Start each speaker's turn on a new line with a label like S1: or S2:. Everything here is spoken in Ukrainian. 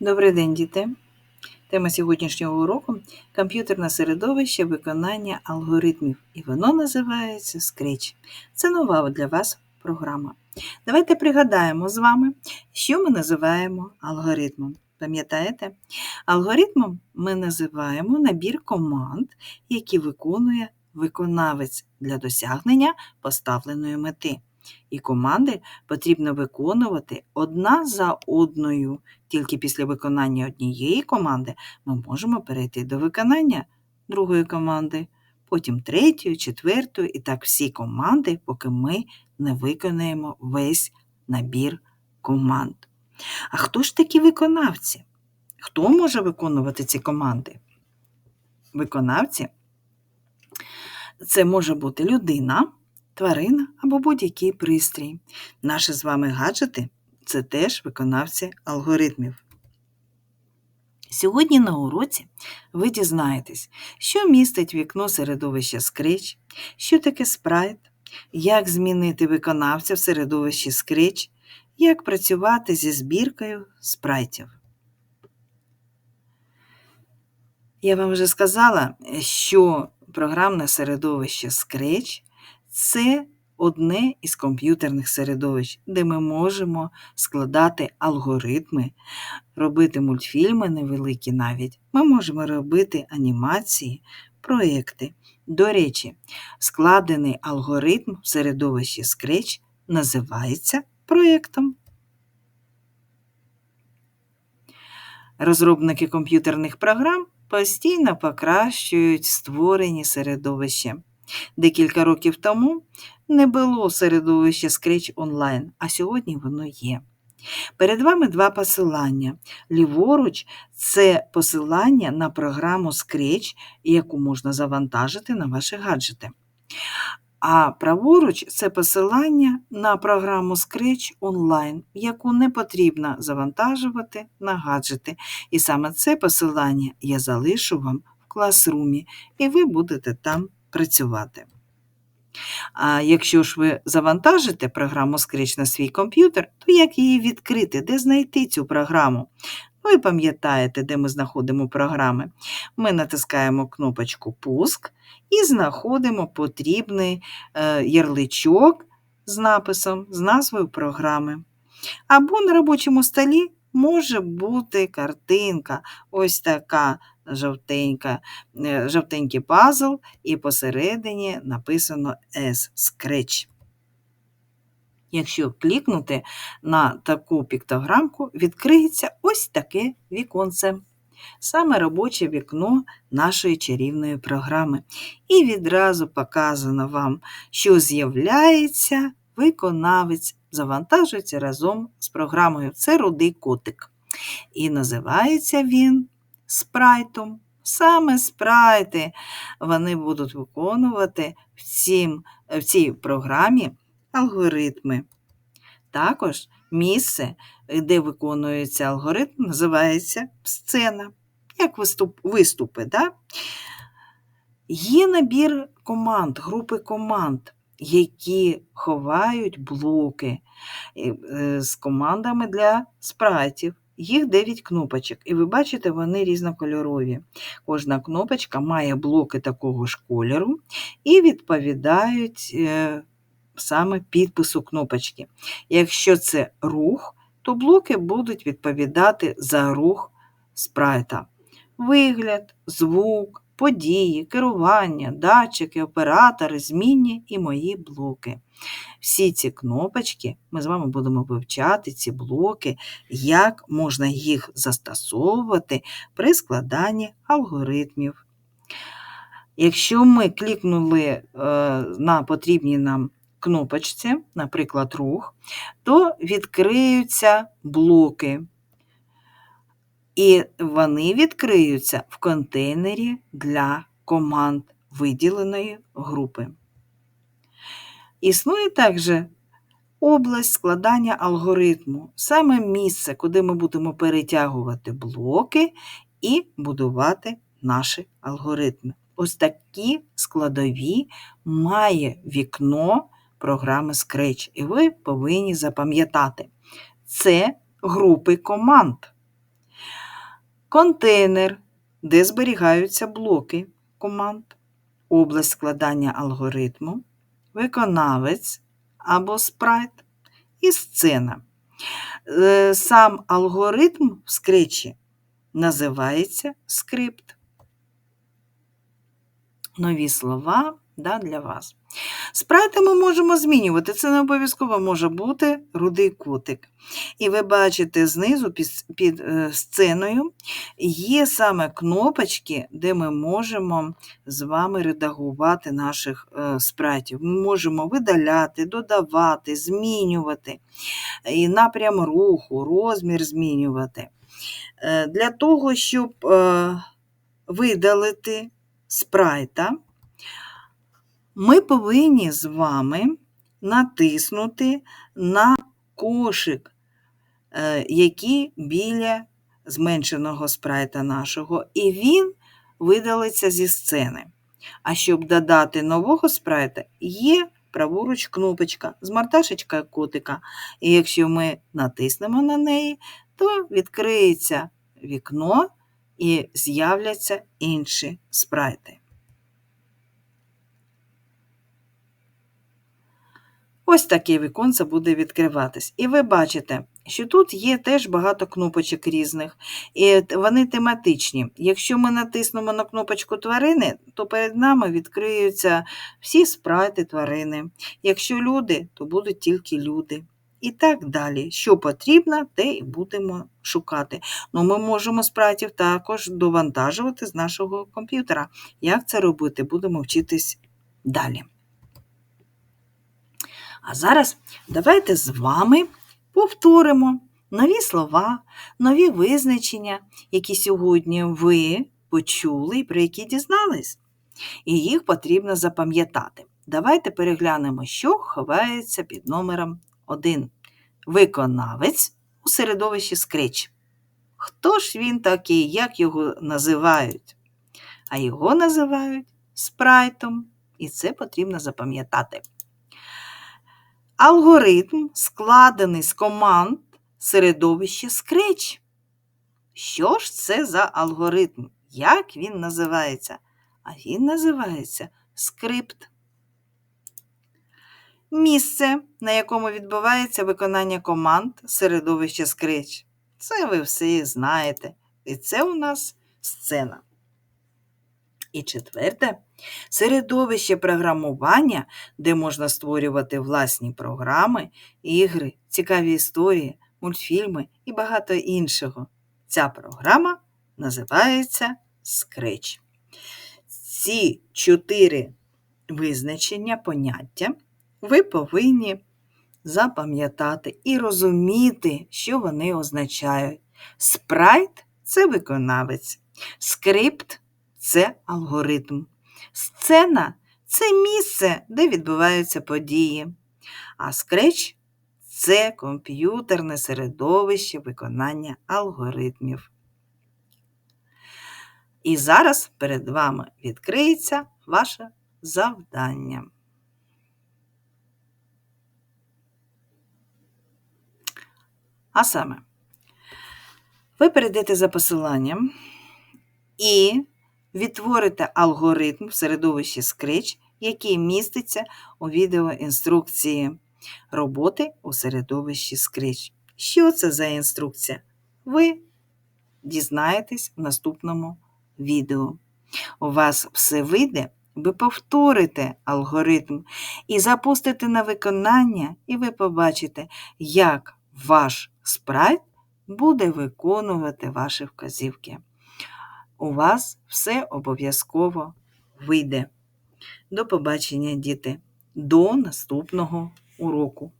S1: Добрий день, діти! Тема сьогоднішнього уроку комп'ютерне середовище виконання алгоритмів, і воно називається Scratch. Це нова для вас програма. Давайте пригадаємо з вами, що ми називаємо алгоритмом. Пам'ятаєте? Алгоритмом ми називаємо набір команд, які виконує виконавець для досягнення поставленої мети. І команди потрібно виконувати одна за одною. Тільки після виконання однієї команди ми можемо перейти до виконання другої команди, потім третьої, четвертої, і так всі команди, поки ми не виконаємо весь набір команд. А хто ж такі виконавці? Хто може виконувати ці команди? Виконавці це може бути людина тварина або будь-який пристрій. Наші з вами гаджети це теж виконавці алгоритмів. Сьогодні на уроці ви дізнаєтесь, що містить вікно середовища Scratch, що таке спрайт, як змінити виконавця в середовищі Scratch, як працювати зі збіркою спрайтів. Я вам вже сказала, що програмне середовище Scratch це одне із комп'ютерних середовищ, де ми можемо складати алгоритми, робити мультфільми невеликі навіть. Ми можемо робити анімації, проекти. До речі, складений алгоритм в середовищі Scratch називається проєктом. Розробники комп'ютерних програм постійно покращують створені середовища. Декілька років тому не було середовища Scratch онлайн, а сьогодні воно є. Перед вами два посилання. Ліворуч це посилання на програму Scratch, яку можна завантажити на ваші гаджети. А праворуч це посилання на програму Scratch онлайн, яку не потрібно завантажувати на гаджети. І саме це посилання я залишу вам в класрумі, і ви будете там працювати. А якщо ж ви завантажите програму Scratch на свій комп'ютер, то як її відкрити, де знайти цю програму? Ви пам'ятаєте, де ми знаходимо програми. Ми натискаємо кнопочку Пуск і знаходимо потрібний е, ярличок з написом, з назвою програми. Або на робочому столі може бути картинка, ось така жовтенька, е, жовтенький пазл, і посередині написано S Scratch. Якщо клікнути на таку піктограмку, відкриється ось таке віконце. Саме робоче вікно нашої чарівної програми. І відразу показано вам, що з'являється виконавець, завантажується разом з програмою. Це рудий котик. І називається він спрайтом. Саме спрайти вони будуть виконувати в, цім, в цій програмі алгоритми. Також місце, де виконується алгоритм, називається сцена, як виступ, виступи. Да? Є набір команд, групи команд, які ховають блоки е, з командами для спрайтів. Їх 9 кнопочок, і ви бачите, вони різнокольорові. Кожна кнопочка має блоки такого ж кольору і відповідають е, саме підпису кнопочки. Якщо це рух, то блоки будуть відповідати за рух спрайта. Вигляд, звук, події, керування, датчики, оператори, змінні і мої блоки. Всі ці кнопочки ми з вами будемо вивчати, ці блоки, як можна їх застосовувати при складанні алгоритмів. Якщо ми клікнули е, на потрібні нам кнопочці, наприклад, рух, то відкриються блоки. І вони відкриються в контейнері для команд виділеної групи. Існує також область складання алгоритму, саме місце, куди ми будемо перетягувати блоки і будувати наші алгоритми. Ось такі складові має вікно програми Scratch, і ви повинні запам'ятати, це групи команд. Контейнер, де зберігаються блоки команд, область складання алгоритму, виконавець або спрайт і сцена. Е, Сам алгоритм в скретчі називається скрипт. Нові слова да, для вас. Спрайти ми можемо змінювати. Це не обов'язково може бути рудий котик. І ви бачите знизу під, під е, сценою є саме кнопочки, де ми можемо з вами редагувати наших е, спрайтів. Ми можемо видаляти, додавати, змінювати і напрям руху, розмір змінювати. Е, Для того, щоб видалити спрайта, ми повинні з вами натиснути на кошик, е, який біля зменшеного спрайта нашого, і він видалиться зі сцени. А щоб додати нового спрайта, є праворуч кнопочка з марташечка котика. І якщо ми натиснемо на неї, то відкриється вікно і з'являться інші спрайти. Ось таке віконце буде відкриватись. І ви бачите, що тут є теж багато кнопочок різних, і вони тематичні. Якщо ми натиснемо на кнопочку тварини, то перед нами відкриються всі спрайти тварини. Якщо люди, то будуть тільки люди. І так далі. Що потрібно, те і будемо шукати. Ну, Ми можемо спрайтів також довантажувати з нашого комп'ютера. Як це робити, будемо вчитись далі. А зараз давайте з вами повторимо нові слова, нові визначення, які сьогодні ви почули і про які дізнались. І їх потрібно запам'ятати. Давайте переглянемо, що ховається під номером 1. Виконавець у середовищі Scratch. Хто ж він такий, як його називають? А його називають спрайтом, і це потрібно запам'ятати. Алгоритм складений з команд середовища Scratch. Що ж це за алгоритм? Як він називається? А він називається скрипт. Місце, на якому відбувається виконання команд середовища Scratch. Це ви всі знаєте. І це у нас сцена. І четверте середовище програмування, де можна створювати власні програми, ігри, цікаві історії, мультфільми і багато іншого. Ця програма називається Scratch. Ці чотири визначення, поняття ви повинні запам'ятати і розуміти, що вони означають. Спрайт це виконавець, скрипт це алгоритм. Сцена це місце, де відбуваються події. А скреч це комп'ютерне середовище виконання алгоритмів. І зараз перед вами відкриється ваше завдання. А саме, ви перейдете за посиланням і відтворите алгоритм в середовищі Scratch, який міститься у відеоінструкції роботи у середовищі Scratch. Що це за інструкція? Ви дізнаєтесь в наступному відео. У вас все вийде, ви повторите алгоритм і запустите на виконання, і ви побачите, як ваш спрайт буде виконувати ваші вказівки у вас все обов'язково вийде. До побачення, діти, до наступного уроку.